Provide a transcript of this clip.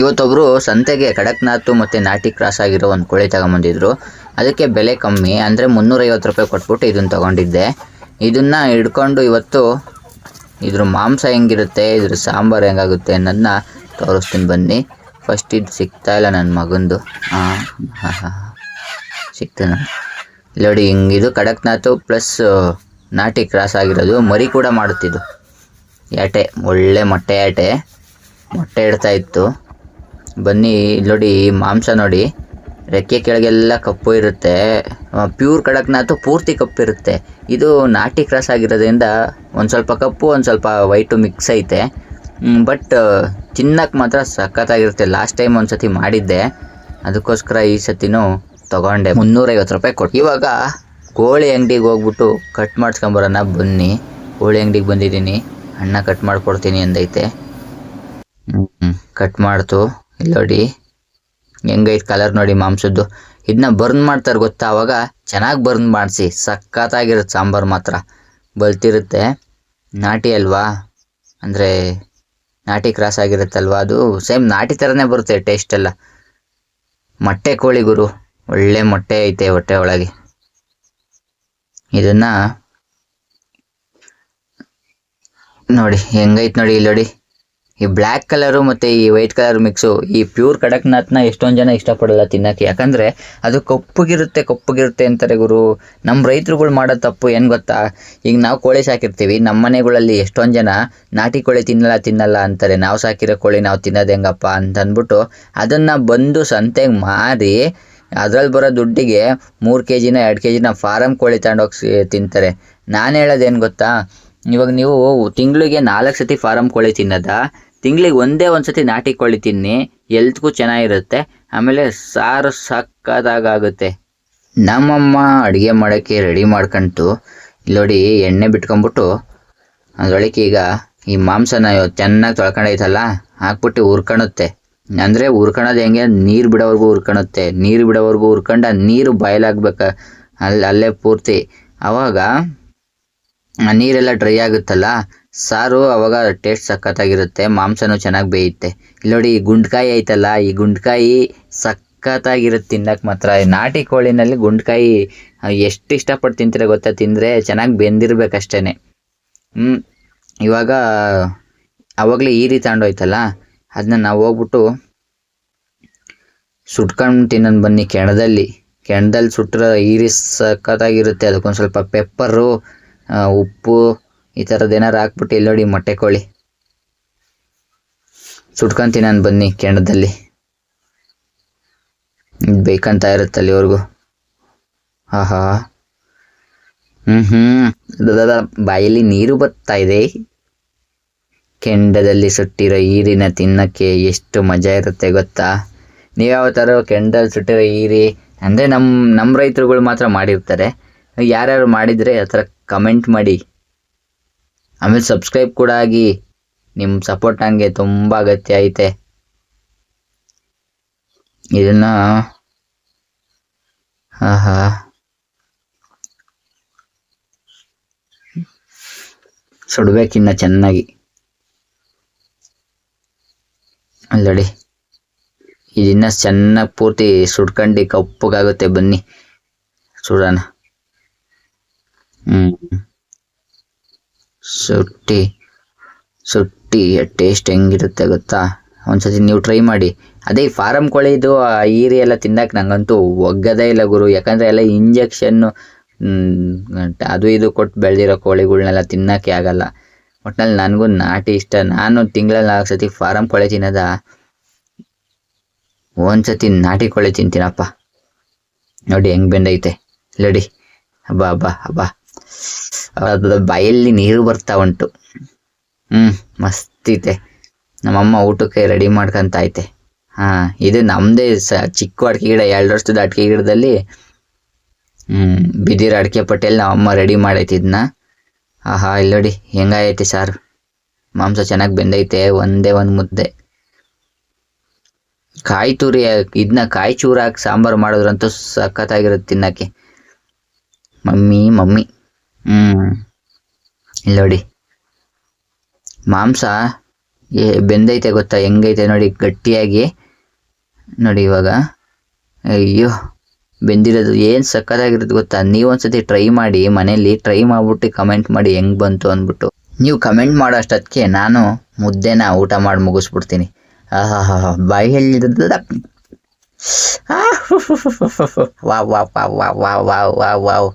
ಇವತ್ತೊಬ್ರು ಸಂತೆಗೆ ಕಡಕ್ನಾಥ್ ಮತ್ತೆ ನಾಟಿ ಕ್ರಾಸ್ ಆಗಿರೋ ಒಂದು ಕೋಳಿ ತಗೊಂಬಂದಿದ್ರು. ಅದಕ್ಕೆ ಬೆಲೆ ಕಮ್ಮಿ, ಅಂದರೆ ಮುನ್ನೂರೈವತ್ತು ರೂಪಾಯಿ ಕೊಟ್ಬಿಟ್ಟು ಇದನ್ನ ತಗೊಂಡಿದ್ದೆ. ಇದನ್ನ ಹಿಡ್ಕೊಂಡು ಇವತ್ತು ಇದ್ರ ಮಾಂಸ ಹೆಂಗಿರುತ್ತೆ, ಇದ್ರ ಸಾಂಬಾರು ಹೆಂಗಾಗುತ್ತೆ ಅನ್ನೋದನ್ನ ತೋರಿಸ್ತೀನಿ ಬನ್ನಿ. ಫಸ್ಟ್ ಇದು ಸಿಗ್ತಾ ಇಲ್ಲ ನನ್ನ ಮಗಂದು. ಹಾಂ ಹಾಂ ಹಾಂ. ಸಿಗ್ತಾನ ನೋಡಿ ಹಿಂಗಿದು ಕಡಕ್ನಾಥ್ ಪ್ಲಸ್ ನಾಟಿ ಕ್ರಾಸ್ ಆಗಿರೋದು. ಮರಿ ಕೂಡ ಮಾಡುತ್ತಿದ್ದು. ಯಾಟೆ, ಒಳ್ಳೆ ಮೊಟ್ಟೆ ಯಾಟೆ. ಮೊಟ್ಟೆ ಇಡ್ತಾ ಇತ್ತು. ಬನ್ನಿ ಇಲ್ಲಿ ನೋಡಿ, ಮಾಂಸ ನೋಡಿ. ರೆಕ್ಕೆ ಕೆಳಗೆಲ್ಲ ಕಪ್ಪು ಇರುತ್ತೆ. ಪ್ಯೂರ್ ಕಡಕ್ನಾಥ್ ಪೂರ್ತಿ ಕಪ್ಪು ಇರುತ್ತೆ. ಇದು ನಾಟಿ ಕ್ರಾಸ್ ಆಗಿರೋದ್ರಿಂದ ಒಂದು ಸ್ವಲ್ಪ ಕಪ್ಪು, ಒಂದು ಸ್ವಲ್ಪ ವೈಟು ಮಿಕ್ಸ್ ಐತೆ. ಬಟ್ ತಿನ್ನಕ್ಕೆ ಮಾತ್ರ ಸಖತ್ತಾಗಿರುತ್ತೆ. ಲಾಸ್ಟ್ ಟೈಮ್ ಒಂದು ಸತಿ ಮಾಡಿದ್ದೆ. ಅದಕ್ಕೋಸ್ಕರ ಈ ಸತಿನೂ ತಗೊಂಡೆ. ಮುನ್ನೂರೈವತ್ತು ರೂಪಾಯಿ ಕೊಟ್ಟು ಇವಾಗ ಕೋಳಿ ಅಂಗಡಿಗೆ ಹೋಗ್ಬಿಟ್ಟು ಕಟ್ ಮಾಡಿಸ್ಕೊಂಬರೋಣ. ಬನ್ನಿ, ಕೋಳಿ ಅಂಗಡಿಗೆ ಬಂದಿದ್ದೀನಿ. ಅಣ್ಣ ಕಟ್ ಮಾಡ್ಕೊಡ್ತೀನಿ ಅಂದೈತೆ. ಕಟ್ ಮಾಡ್ತು. ಇಲ್ಲಿ ನೋಡಿ, ಹೆಂಗೈತೆ ಕಲರ್ ನೋಡಿ ಮಾಂಸದ್ದು. ಇದನ್ನ ಬರ್ನ್ ಮಾಡ್ತಾರೆ ಗೊತ್ತಾ? ಅವಾಗ ಚೆನ್ನಾಗಿ ಬರ್ನ್ ಮಾಡಿಸಿ, ಸಖತ್ತಾಗಿರುತ್ತೆ ಸಾಂಬಾರು ಮಾತ್ರ. ಬಲ್ತಿರುತ್ತೆ ನಾಟಿ ಅಲ್ವಾ? ಅಂದರೆ ನಾಟಿ ಕ್ರಾಸ್ ಆಗಿರುತ್ತಲ್ವಾ? ಅದು ಸೇಮ್ ನಾಟಿ ಥರನೇ ಬರುತ್ತೆ ಟೇಸ್ಟ್ ಎಲ್ಲ. ಮೊಟ್ಟೆ ಕೋಳಿ ಗುರು, ಒಳ್ಳೆ ಮೊಟ್ಟೆ ಐತೆ ಹೊಟ್ಟೆ ಒಳಗೆ. ಇದನ್ನು ನೋಡಿ, ಹೆಂಗೈತೆ ನೋಡಿ ಇಲ್ಲಿ ನೋಡಿ. ಈ ಬ್ಲ್ಯಾಕ್ ಕಲರು ಮತ್ತು ಈ ವೈಟ್ ಕಲರ್ ಮಿಕ್ಸು ಈ ಪ್ಯೂರ್ ಕಡಕ್ನಾಥ್ನ ಎಷ್ಟೊಂದು ಜನ ಇಷ್ಟಪಡಲ್ಲ ತಿನ್ನಕ್ಕೆ. ಯಾಕಂದರೆ ಅದು ಕಪ್ಪಗಿರುತ್ತೆ ಕಪ್ಪಗಿರುತ್ತೆ ಅಂತಾರೆ ಗುರು. ನಮ್ಮ ರೈತರುಗಳು ಮಾಡೋ ತಪ್ಪು ಏನು ಗೊತ್ತಾ? ಈಗ ನಾವು ಕೋಳಿ ಸಾಕಿರ್ತೀವಿ ನಮ್ಮ ಮನೆಗಳಲ್ಲಿ ಎಷ್ಟೊಂದು ಜನ ನಾಟಿ ಕೋಳಿ ತಿನ್ನಲ್ಲ ತಿನ್ನಲ್ಲ ಅಂತಾರೆ. ನಾವು ಸಾಕಿರೋ ಕೋಳಿ ನಾವು ತಿನ್ನೋದು ಹೆಂಗಪ್ಪ ಅಂತ ಅಂದ್ಬಿಟ್ಟು ಅದನ್ನು ಬಂದು ಸಂತೆಗೆ ಮಾರಿ ಅದ್ರಲ್ಲಿ ಬರೋ ದುಡ್ಡಿಗೆ ಮೂರು ಕೆ ಜಿನ ಎರಡು ಕೆ ಜಿನ ಫಾರಮ್ ಕೋಳಿ ತಗೊಂಡೋಗಿ ತಿಂತಾರೆ. ನಾನು ಹೇಳೋದೇನು ಗೊತ್ತಾ? ಇವಾಗ ನೀವು ತಿಂಗಳಿಗೆ ನಾಲ್ಕು ಸತಿ ಫಾರಮ್ ಕೋಳಿ ತಿನ್ನೋದ? ತಿಂಗಳಿಗೆ ಒಂದೇ ಒಂದು ಸತಿ ನಾಟಿ ಕೋಳಿ ತಿನ್ನಿ, ಎಲ್ತ್ಗೂ ಚೆನ್ನಾಗಿರುತ್ತೆ. ಆಮೇಲೆ ಸಾರು ಸಕ್ಕದಾಗುತ್ತೆ ನಮ್ಮಮ್ಮ ಅಡುಗೆ ಮಾಡೋಕ್ಕೆ ರೆಡಿ ಮಾಡ್ಕೊಂತು ನೋಡಿ ಎಣ್ಣೆ ಬಿಟ್ಕೊಂಬಿಟ್ಟು ಅದರೊಳಗೆ ಈಗ ಈ ಮಾಂಸನ ಚೆನ್ನಾಗಿ ತೊಳ್ಕೊಂಡೈತಲ್ಲ, ಹಾಕ್ಬಿಟ್ಟು ಹುರ್ಕೊಳುತ್ತೆ ಅಂದರೆ ಹುರ್ಕೊಳೋದು ಹೆಂಗೆ, ನೀರು ಬಿಡೋವರೆಗೂ ಹುರ್ಕೊಳುತ್ತೆ ನೀರು ಬಿಡೋವರೆಗೂ ಹುರ್ಕೊಂಡು ನೀರು ಬಾಯ್ಲಾಗ್ಬೇಕು ಅಲ್ಲಿ ಅಲ್ಲೇ ಪೂರ್ತಿ. ಆವಾಗ ನೀರೆಲ್ಲ ಡ್ರೈ ಆಗುತ್ತಲ್ಲ ಸಾರು ಅವಾಗ ಟೇಸ್ಟ್ ಸಖತ್ತಾಗಿರುತ್ತೆ, ಮಾಂಸನೂ ಚೆನ್ನಾಗಿ ಬೇಯುತ್ತೆ. ಇಲ್ಲಿ ನೋಡಿ, ಈ ಗುಂಡ್ಕಾಯಿ ಐತಲ್ಲ, ಈ ಗುಂಡ್ಕಾಯಿ ಸಖತ್ತಾಗಿರುತ್ತೆ ತಿನ್ನಕ್ಕೆ ಮಾತ್ರ. ಈ ನಾಟಿ ಕೋಳಿನಲ್ಲಿ ಗುಂಡ್ಕಾಯಿ ಎಷ್ಟು ಇಷ್ಟಪಟ್ಟು ತಿಂತೀರ ಗೊತ್ತಾ? ತಿಂದರೆ ಚೆನ್ನಾಗಿ ಬೆಂದಿರ್ಬೇಕಷ್ಟೇ ಹ್ಞೂ ಇವಾಗ ಆವಾಗಲೇ ಈರಿ ತಗೊಂಡೋಯ್ತಲ್ಲ ಅದನ್ನ ನಾವು ಹೋಗ್ಬಿಟ್ಟು ಸುಟ್ಕೊಂಡು ತಿನ್ನೋದು ಬನ್ನಿ ಕೆಣದಲ್ಲಿ. ಕೆಣದಲ್ಲಿ ಸುಟ್ಟರೆ ಈರಿ ಸಖತ್ತಾಗಿರುತ್ತೆ, ಅದಕ್ಕೊಂದು ಸ್ವಲ್ಪ ಪೆಪ್ಪರು ಉಪ್ಪು ಈ ಥರದ್ದು ಏನಾರು ಹಾಕ್ಬಿಟ್ಟು ಇಲ್ಲಿ ನೋಡಿ ಮೊಟ್ಟೆ ಕೋಳಿ. ಸುಟ್ಕೊಂತೀನಿ ನಾನು ಬನ್ನಿ ಕೆಂಡದಲ್ಲಿ ಬೇಕಂತ ಇರುತ್ತೆ ಅಲ್ಲಿವರೆಗೂ. ಆಹಾ. ಹ್ಮ್ ದದ ಬಾಯಲ್ಲಿ ನೀರು ಬರ್ತಾ ಇದೆ. ಕೆಂಡದಲ್ಲಿ ಸುಟ್ಟಿರೋ ಈರಿನ ತಿನ್ನಕ್ಕೆ ಎಷ್ಟು ಮಜಾ ಇರುತ್ತೆ ಗೊತ್ತಾ? ನೀವು ಯಾವ ಥರ ಕೆಂಡದಲ್ಲಿ ಸುಟ್ಟಿರೋ ಈರಿ, ಅಂದರೆ ನಮ್ಮ ನಮ್ಮ ರೈತರುಗಳು ಮಾತ್ರ ಮಾಡಿರ್ತಾರೆ. ಯಾರ್ಯಾರು ಮಾಡಿದರೆ ಆ ಥರ ಕಮೆಂಟ್ ಮಾಡಿ. ಆಮೇಲೆ ಸಬ್ಸ್ಕ್ರೈಬ್ ಕೂಡ ಆಗಿ. ನಿಮ್ಮ ಸಪೋರ್ಟ್ ನನಗೆ ತುಂಬ ಅಗತ್ಯ ಐತೆ. ಇದನ್ನ ಆಹಾ. ಸುಡ್ಬೇಕಿನ್ನ ಚೆನ್ನಾಗಿ. ಅಲ್ಲಡಿ, ಇದನ್ನ ಚೆನ್ನಾಗಿ ಪೂರ್ತಿ ಸುಡ್ಕೊಂಡು ಕಪ್ಪಗಾಗುತ್ತೆ ಬನ್ನಿ. ಸುಡೋಣ. ಹ್ಮ್. ಸುಟ್ಟಿ. ಸುಟ್ಟಿ ಟೇಸ್ಟ್ ಹೆಂಗಿರುತ್ತೆ ಗೊತ್ತಾ? ಒಂದ್ಸತಿ ನೀವು ಟ್ರೈ ಮಾಡಿ. ಅದೇ ಫಾರಮ್ ಕೋಳಿದು ಈರಿ ಎಲ್ಲ ತಿನ್ನಕ್ಕೆ ನಂಗಂತೂ ಒಗ್ಗದೇ ಇಲ್ಲ ಗುರು. ಯಾಕಂದರೆ ಎಲ್ಲ ಇಂಜೆಕ್ಷನ್ನು ಅದು ಇದು ಕೊಟ್ಟು ಬೆಳೆದಿರೋ ಕೋಳಿಗಳ್ನೆಲ್ಲ ತಿನ್ನೋಕ್ಕೆ ಆಗಲ್ಲ. ಒಟ್ನಲ್ಲಿ ನನಗೂ ನಾಟಿ ಇಷ್ಟ. ನಾನು ತಿಂಗಳಲ್ಲಿ ನಾಲ್ಕು ಸತಿ ಫಾರಮ್ ಕೋಳಿ ತಿನ್ನದ? ಒಂದ್ಸತಿ ನಾಟಿ ಕೋಳಿ ತಿಂತೀನಪ್ಪ. ನೋಡಿ ಹೆಂಗ್ ಬೆಂದೈತೆ. ಲಡಿ ಹಬ್ಬ ಹಬ್ಬ ಹಬ್ಬ ಬಾಯಲ್ಲಿ ನೀರು ಬರ್ತಾ ಉಂಟು. ಹ್ಮ್, ಮಸ್ತ್ ಐತೆ ನಮ್ಮಮ್ಮ ಊಟಕ್ಕೆ ರೆಡಿ ಮಾಡ್ಕೊಂತ ಐತೆ ಹಾ, ಇದು ನಮ್ಮದೇ ಸ, ಚಿಕ್ಕ ಅಡಿಕೆ ಗಿಡ, ಎರಡು ವರ್ಷದ ಅಡಿಕೆ ಗಿಡದಲ್ಲಿ, ಹ್ಮ್, ಬಿದಿರ ಅಡಿಕೆ ಪಟ್ಟೆಯಲ್ಲಿ ನಮ್ಮಮ್ಮ ರೆಡಿ ಮಾಡೈತೆ ಇದನ್ನ ಆಹಾ ಇಲ್ಲಿ ನೋಡಿ, ಹೆಂಗಾಗೈತೆ ಸಾರು? ಮಾಂಸ ಚೆನ್ನಾಗಿ ಬೆಂದೈತೆ, ಒಂದೇ ಒಂದು ಮುದ್ದೆ. ಕಾಯಿ ತುರಿ ಇದನ್ನ ಕಾಯಿ ಚೂರು ಹಾಕಿ ಸಾಂಬಾರು ಮಾಡಿದ್ರಂತೂ ಸಖತ್ತಾಗಿರುತ್ತೆ ತಿನ್ನಕ್ಕೆ. Mummy mummy. ಹ್ಮ್. ಇಲ್ಲಿ ನೋಡಿ. ಮಾಂಸ ಬೆಂದೈತೆ ಗೊತ್ತಾ? ಹೆಂಗೈತೆ ನೋಡಿ, ಗಟ್ಟಿಯಾಗಿ. ನೋಡಿ ಇವಾಗ. ಅಯ್ಯೋ, ಬೆಂದಿರೋದು ಏನು ಸಕ್ಕತ್ತಾಗಿರೋದು ಗೊತ್ತಾ? ನೀವು ಒಂದ್ಸತಿ ಟ್ರೈ ಮಾಡಿ ಮನೇಲಿ ಟ್ರೈ ಮಾಡ್ಬಿಟ್ಟು ಕಮೆಂಟ್ ಮಾಡಿ ಹೆಂಗ್ ಬಂತು ಅಂದ್ಬಿಟ್ಟು. ನೀವು ಕಮೆಂಟ್ ಮಾಡೋ ಅಷ್ಟೊತ್ತಿಗೆ ನಾನು ಮುದ್ದೆನ ಊಟ ಮಾಡಿ ಮುಗಿಸ್ಬಿಡ್ತೀನಿ. ಆಹಾ ಬಾಯಲ್ಲಿ wow wow wow wow wow wow wow wow.